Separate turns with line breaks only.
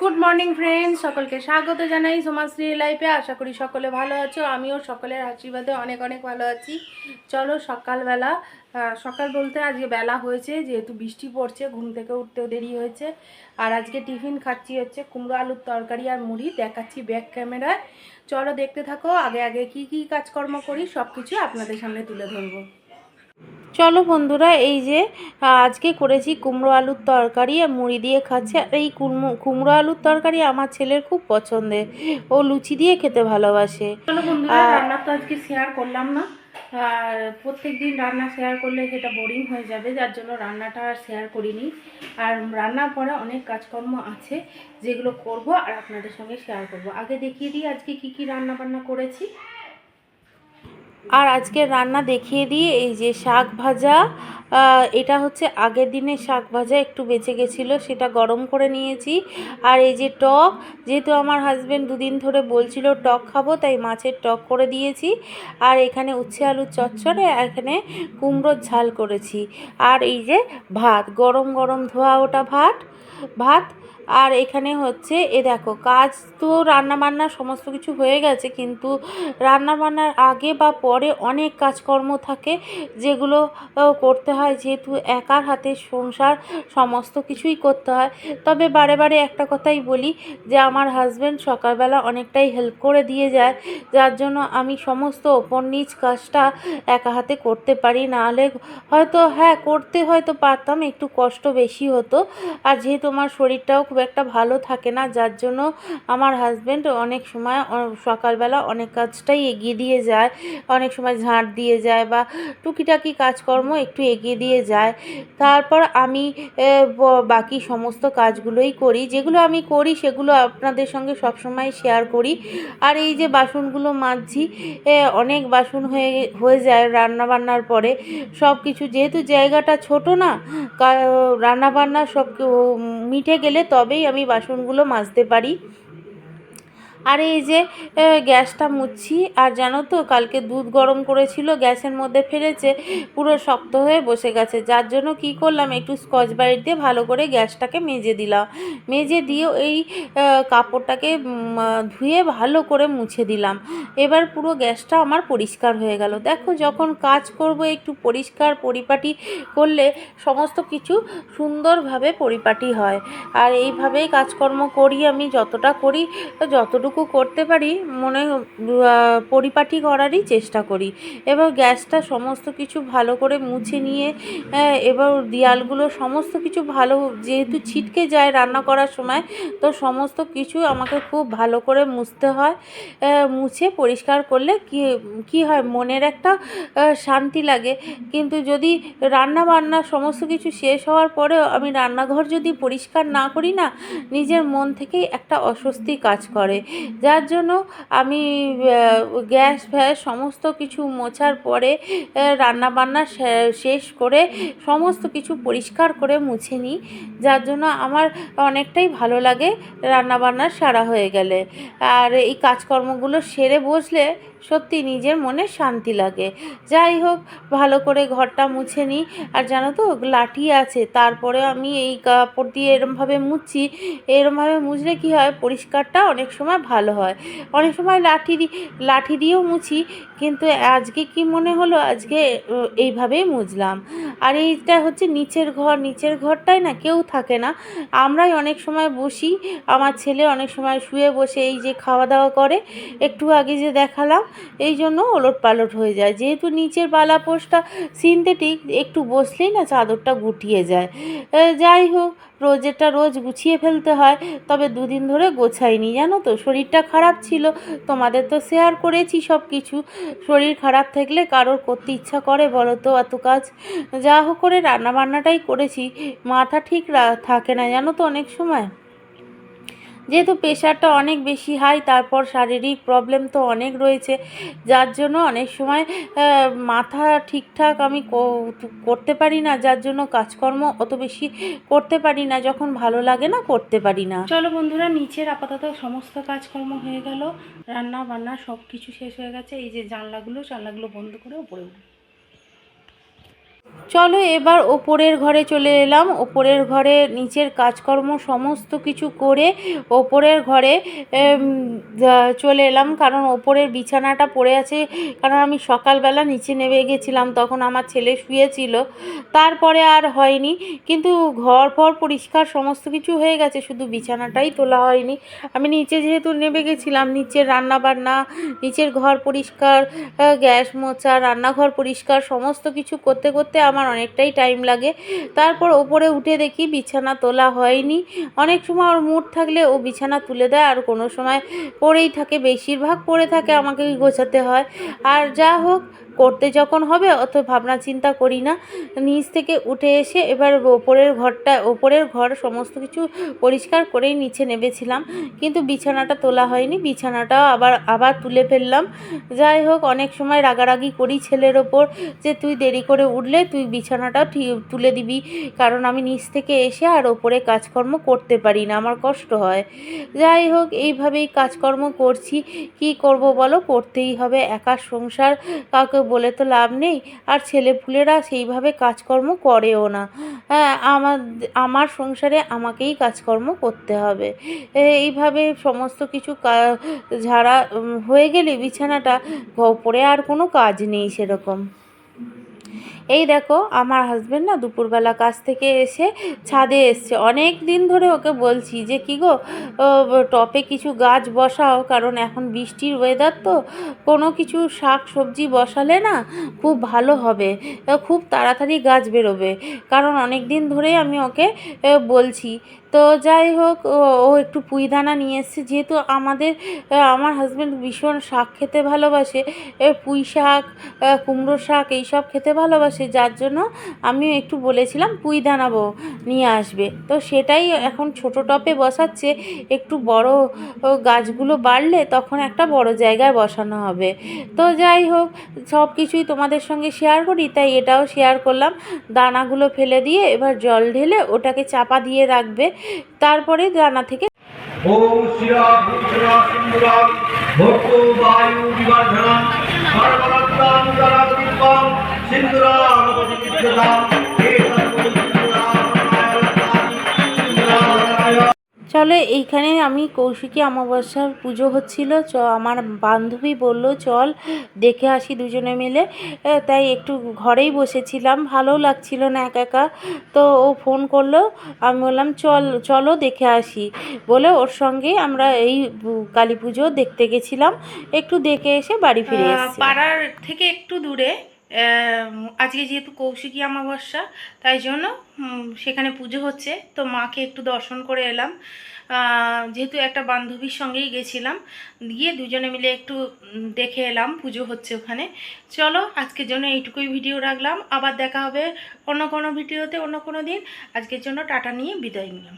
Good morning friend সকলকে স্বাগত জানাই সমাজশ্রী লাইফে আশা করি সকলে ভালো আছো। আমিও সকলের আশীর্বাদে অনেক অনেক ভালো আছি। চলো সকালবেলা সকাল বলতে আজকে বেলা হয়েছে, যেহেতু বৃষ্টি পড়ছে, ঘুম থেকে উঠতেও দেরি হয়েছে। আর আজকে টিফিন খাচ্ছি হচ্ছে কুমড়ো আলুর তরকারি আর মুড়ি, দেখাচ্ছি ব্যাক ক্যামেরায় চলো দেখতে থাকো, আগে আগে কি কি কাজকর্ম করি সব কিছু আপনাদের সামনে তুলে ধরবো। চলো বন্ধুরা এই যে আজকে করেছি কুমড়ো আলুর তরকারি আর মুড়ি দিয়ে খাচ্ছে। আর এই কুমড়ো কুমড়ো আলুর তরকারি আমার ছেলের খুব পছন্দের। ও লুচি দিয়ে খেতে ভালোবাসে। চলো বন্ধুরা রান্না তো আজকে শেয়ার করলাম না। আর প্রত্যেক দিন রান্না শেয়ার করলে সেটা বোরিং হয়ে যাবে যার জন্য রান্নাটা আর শেয়ার করিনি। আর রান্নার পরে অনেক কাজকর্ম আছে যেগুলো করব আর আপনাদের সঙ্গে শেয়ার করব। আগে দেখিয়ে দিই আজকে কি কি রান্না বান্না করেছি। আর আজকে রান্না দেখিয়ে দিয়ে এই যে শাক ভাজা। এটা হচ্ছে আগের দিনের শাক ভাজা একটু বেঁচে গেছিল, সেটা গরম করে নিয়েছি। আর এই যে টক, যেহেতু আমার হাজব্যান্ড দুদিন ধরে বলছিল টক খাব, তাই মাছের টক করে দিয়েছি। আর এখানে উচ্ছে আলুর চচ্চড়ে এখানে কুমড়োর ঝাল করেছি। আর এই যে ভাত, গরম গরম ধোয়া ওটা ভাত। ভাত আর এখানে হচ্ছে, এ দেখো, কাজ তো রান্না বান্না সমস্ত কিছু হয়ে গেছে, কিন্তু রান্না বান্নার আগে বা পরে অনেক কাজকর্ম থাকে যেগুলো করতে হয় যেহেতু একার হাতে সংসার সমস্ত কিছুই করতে হয়। তবে বারে বারে একটা কথাই বলি যে, আমার হাজব্যান্ড সকালবেলা অনেকটাই হেল্প করে দিয়ে যায়, যার জন্য আমি সমস্ত ওপর নিচ কাজটা একা হাতে করতে পারি। নাহলে হয়তো হ্যাঁ করতে হয়তো পারতাম, একটু কষ্ট বেশি হতো। আর যেহেতু আমার শরীরটাও খুব একটা ভালো থাকে না, যার জন্য আমার হাজব্যান্ড অনেক সময় সকালবেলা অনেক কাজটাই এগিয়ে দিয়ে যায়। অনেক সময় ঝাঁট দিয়ে যায় বা টুকিটাকি কাজকর্ম একটু এগিয়ে দিয়ে যায়। তারপর আমি বাকি সমস্ত কাজগুলোই করি। যেগুলো আমি করি সেগুলো আপনাদের সঙ্গে সবসময় শেয়ার করি। আর এই যে বাসনগুলো মাজছি অনেক বাসন হয়ে হয়ে যায় রান্না বান্নার পরে। সব কিছু যেহেতু জায়গাটা ছোট না রান্না বান্না সব মিটে গেলে তবেই আমি বাসনগুলো মাজতে পারি। আর এই যে গ্যাসটা মুছছি আর জানো তো কালকে দুধ গরম করেছিল, গ্যাসের মধ্যে ফেলেছে, পুরো শক্ত হয়ে বসে গেছে। যার জন্য কি করলাম, একটু স্কচ ব্রাইট দিয়ে ভালো করে গ্যাসটাকে মেজে দিলাম। মেজে দিয়ে এই কাপড়টাকে ধুয়ে ভালো করে মুছে দিলাম। এবার পুরো গ্যাসটা আমার পরিষ্কার হয়ে গেল। দেখো যখন কাজ করব, একটু পরিষ্কার পরিপাটি করলে সমস্ত কিছু সুন্দরভাবে পরিপাটি হয়। আর এইভাবেই কাজকর্ম করি আমি, যতটা করি, যতটুকু করতে পারি, মনে পরিপাটি করারই চেষ্টা করি। এবার গ্যাসটা সমস্ত কিছু ভালো করে মুছে নিয়ে এবার দেয়ালগুলো সমস্ত কিছু ভালো, যেহেতু ছিটকে যায় রান্না করার সময়, তো সমস্ত কিছু আমাকে খুব ভালো করে মুছতে হয়। মুছে পরিষ্কার করলে কি কি হয়, মনের একটা শান্তি লাগে। কিন্তু যদি রান্না বান্না সমস্ত কিছু শেষ হওয়ার পরেও আমি রান্নাঘর যদি পরিষ্কার না করি না, নিজের মন থেকেই একটা অস্বস্তি কাজ করে। যার জন্য আমি গ্যাস ফ্যাস সমস্ত কিছু মোছার পরে রান্না বান্না শেষ করে সমস্ত কিছু পরিষ্কার করে মুছে নিই। যার জন্য আমার অনেকটাই ভালো লাগে রান্না বান্না সারা হয়ে গেলে। আর এই কাজকর্মগুলো সেরে বসলে সত্যি নিজের মনে শান্তি লাগে। যাই হোক, ভালো করে ঘরটা মুছে নিই। আর জানো তো, লাঠি আছে, তারপরে আমি এই কাপড় দিয়ে এরমভাবে মুছি এরমভাবে মুছলে কি হয়, পরিষ্কারটা অনেক সময় ভালো হয়। অনেক সময় লাঠি লাঠি দিয়েও মুছি, কিন্তু আজকে কি মনে হলো, আজকে এইভাবেই মুছলাম। আর এইটা হচ্ছে নিচের ঘর, নিচের ঘরটায় না কেউ থাকে না। আমরাই অনেক সময় বসি, আমার ছেলে অনেক সময় শুয়ে বসে এই যে খাওয়া দাওয়া করে, একটু আগে যে দেখালাম, এই জন্য ওলট পালট হয়ে যায়। যেহেতু নিচের বালাপোষটা সিনথেটিক একটু বসলেই না চাদরটা গুটিয়ে যায়। যাই হোক, রোজেরটা রোজ গুছিয়ে ফেলতে হয়, তবে দুদিন ধরে গোছাইনি, জানো তো? শরীরটা খারাপ ছিল, তোমাদের তো শেয়ার করেছি সব কিছু শরীর খারাপ থাকলে কারোর করতে ইচ্ছা করে বলো তো এত কাজ? যা হোক করে রান্নাবান্নাটাই করেছি, মাথা ঠিক থাকে না, জানো তো অনেক সময়। যেহেতু প্রেশারটা অনেক বেশি হাই, তারপর শারীরিক প্রবলেম তো অনেক রয়েছে, যার জন্য অনেক সময় মাথা ঠিকঠাক আমি করতে পারি না, যার জন্য কাজকর্ম অত বেশি করতে পারি না, যখন ভালো লাগে না করতে পারি না। চলো বন্ধুরা, নিচের আপাতত সমস্ত কাজকর্ম হয়ে গেল রান্না বান্না সব কিছু শেষ হয়ে গেছে, এই যে জানলাগুলো জানলাগুলো বন্ধ করে উপরে উঠবো। চলো এবার ওপরের ঘরে চলে এলাম। ওপরের ঘরে নিচের কাজকর্ম সমস্ত কিছু করে ওপরের ঘরে চলে এলাম। কারণ ওপরের বিছানাটা পড়ে আছে। কারণ আমি সকালবেলা নিচে নেমে গেছিলাম, তখন আমার ছেলে শুয়েছিল। তারপরে আর হয়নি। কিন্তু ঘর ফর পরিষ্কার সমস্ত কিছু হয়ে গেছে। শুধু বিছানাটাই তোলা হয়নি। আমি নিচে যেহেতু নেমে গেছিলাম, নিচের রান্না বান্না নিচের ঘর পরিষ্কার গ্যাস মোছা, রান্নাঘর পরিষ্কার, সমস্ত কিছু করতে করতে আমার অনেকটাই টাইম লাগে। তারপর ওপরে উঠে দেখি বিছানা তোলা হয়নি। অনেক সময় ওর মুড থাকলে ও বিছানা তুলে দেয় আর কোনো সময় পড়েই থাকে। বেশিরভাগ পড়ে থাকে, আমাকেই গোছাতে হয়। আর যা হোক করতে যখন হবে, অত ভাবনা চিন্তা করি না। নিচ থেকে উঠে এসে এবার ওপরের ঘরটা, ওপরের ঘর সমস্ত কিছু পরিষ্কার করেই নিচে নেমেছিলাম। কিন্তু বিছানাটা তোলা হয়নি, বিছানাটা আবার আবার তুলে ফেললাম। যাই হোক, অনেক সময় রাগারাগি করি ছেলের ওপর যে, তুই দেরি করে উঠলে, তুই বিছানাটা ঠিক তুলে দিবি। কারণ আমি নিচ থেকে এসে আর ওপরে কাজকর্ম করতে পারি না, আমার কষ্ট হয়। যাই হোক, এইভাবেই কাজকর্ম করছি। কি করব বলো? করতেই হবে। একা সংসার কাউকে বলে তো লাভ নেই। আর ছেলেপুলেরা সেইভাবে কাজকর্ম করেও না। হ্যাঁ আমার আমার সংসারে আমাকেই কাজকর্ম করতে হবে। এইভাবে সমস্ত কিছু ঝাড়া হয়ে গেলে বিছানাটা ওপরে আর কোনো কাজ নেই সেরকম। এই দেখো, আমার হাজব্যান্ড না দুপুরবেলা কাজ থেকে এসে ছাদে এসছে। অনেক দিন ধরে ওকে বলছি যে, কি গো টপে কিছু গাছ বসাও, কারণ এখন বৃষ্টির ওয়েদার তো। কোনো কিছু শাক সবজি বসালে না খুব ভালো হবে খুব তাড়াতাড়ি গাছ বেরোবে। কারণ অনেক দিন ধরেই আমি ওকে বলছি। তো যাই হোক, ও একটু পুঁইদানা নিয়ে এসছে। যেহেতু আমাদের আমার হাজব্যান্ড ভীষণ শাক খেতে ভালোবাসে পুঁই শাক কুমড়ো শাক, এইসব খেতে ভালোবাসে যার জন্য আমিও একটু বলেছিলাম, পুঁই দানাবো নিয়ে আসবে। তো সেটাই এখন ছোট টপে বসাচ্ছে, একটু বড় গাছগুলো বাড়লে তখন একটা বড় জায়গায় বসানো হবে। তো যাই হোক, সব কিছুই তোমাদের সঙ্গে শেয়ার করি, তাই এটাও শেয়ার করলাম। দানাগুলো ফেলে দিয়ে এবার জল ঢেলে ওটাকে চাপা দিয়ে রাখবে, তারপরে দানা থেকে
ভক্ত বায়ু
চলো এইখানে আমি কৌশিকী অমাবস্যার পুজো হচ্ছিল। চ আমার বান্ধবী বলল চল দেখে আসি দুজনে মিলে। তাই একটু ঘরেই বসেছিলাম। ভালো লাগছিল না একা একা। তো ও ফোন করল আমি বললাম চল চলো দেখে আসি। বলে ওর সঙ্গেই আমরা এই কালী পুজো দেখতে গেছিলাম। একটু দেখে এসে বাড়ি ফিরে
পাড়ার থেকে একটু দূরে আজকে যেহেতু কৌশিকী অমাবস্যা, তাই জন্য সেখানে পুজো হচ্ছে। তো মাকে একটু দর্শন করে এলাম। যেহেতু একটা বান্ধবীর সঙ্গেই গেছিলাম, গিয়ে দুজনে মিলে একটু দেখে এলাম, পুজো হচ্ছে ওখানে। চলো, আজকের জন্য এইটুকুই ভিডিও রাখলাম। আবার দেখা হবে অন্য কোনো ভিডিওতে অন্য কোনো দিন। আজকের জন্য টাটা নিয়ে বিদায় নিলাম।